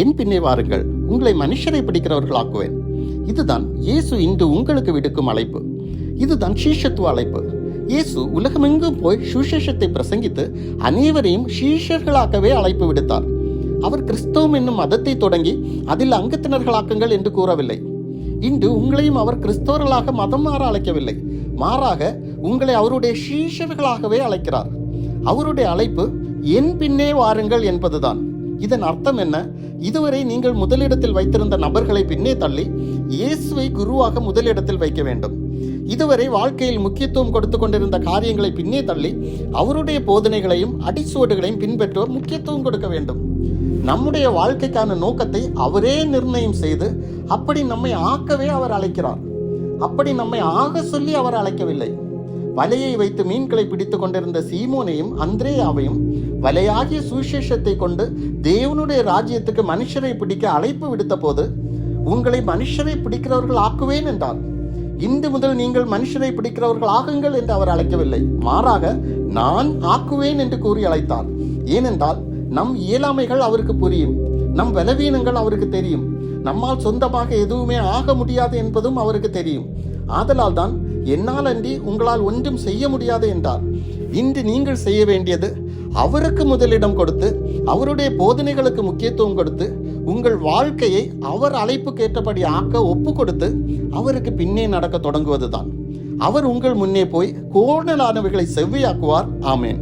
என் பின்னே வாருங்கள். உங்களை மனுஷரை பிடிக்கிறவர்களாக்குவேன். இதுதான் இயேசு இன்று உங்களுக்கு விடுக்கும் அழைப்பு. இதுதான் சீஷத்துவ அழைப்பு. இயேசு உலகமெங்கும் போய் சுசேஷத்தை பிரசங்கித்து அனைவரையும் சீஷர்களாக்கவே அழைப்பு விடுத்தார். அவர் கிறிஸ்தவம் என்னும் மதத்தை தொடங்கி அதில் அங்கத்தினர்களாக்குங்கள் என்று கூறவில்லை. இன்று உங்களையும் அவர் கிறிஸ்தவர்களாக மதம் மாற அழைக்கவில்லை. மாறாக உங்களை அவருடைய சீஷர்களாகவே அழைக்கிறார். அவருடைய அழைப்பு என் பின்னே வாருங்கள் என்பதுதான். இதன் அர்த்தம் என்ன? இதுவரை நீங்கள் முதலிடத்தில் வைத்திருந்த நபர்களை பின்னே தள்ளி இயேசுவை குருவாக முதலிடத்தில் வைக்க வேண்டும். இதுவரை வாழ்க்கையில் முக்கியத்துவம் கொடுத்து கொண்டிருந்த காரியங்களை பின்னே தள்ளி அவருடைய போதனைகளையும் அடிச்சுவடுகளையும் பின்பற்ற முக்கியத்துவம் கொடுக்க வேண்டும். நம்முடைய வாழ்க்கைக்கான நோக்கத்தை அவரே நிர்ணயம் செய்து அப்படி நம்மை ஆக்கவே அவர் அழைக்கிறார். அப்படி நம்மை ஆக சொல்லி அவர் அழைக்கவில்லை. வலையை வைத்து மீன்களை பிடித்துக் கொண்டிருந்த சீமோனையும் அந்திரேயாவையும் வலையாகிய சுவிசேஷத்தை கொண்டு தேவனுடைய ராஜ்யத்துக்கு மனுஷரை பிடிக்க அழைப்பு விடுத்த போது உங்களை மனுஷரை பிடிக்கிறவர்கள் ஆக்குவேன் என்றார். இன்று முதல் நீங்கள் மனுஷரை பிடிக்கிறவர்கள் ஆகுங்கள் என்று அவர் அழைக்கவில்லை. மாறாக நான் ஆக்குவேன் என்று கூறி அழைத்தார். ஏனென்றால் நம் இயலாமைகள் அவருக்கு புரியும் நம் பலவீனங்கள் அவருக்கு தெரியும் நம்மால் சொந்தமாக எதுவுமே ஆக முடியாது என்பதும் அவருக்கு தெரியும். ஆதலால் தான் என்னால் அன்றி உங்களால் ஒன்றும் செய்ய முடியாது என்றார். இன்று நீங்கள் செய்ய வேண்டியது அவருக்கு முதலிடம் கொடுத்து அவருடைய போதனைகளுக்கு முக்கியத்துவம் கொடுத்து உங்கள் வாழ்க்கையை அவர் அழைப்புக்கேற்றபடி ஆக்க ஒப்பு கொடுத்து அவருக்கு பின்னே நடக்க தொடங்குவதுதான். அவர் உங்கள் முன்னே போய் கோணலானவைகளை செவ்வையாக்குவார். ஆமேன்.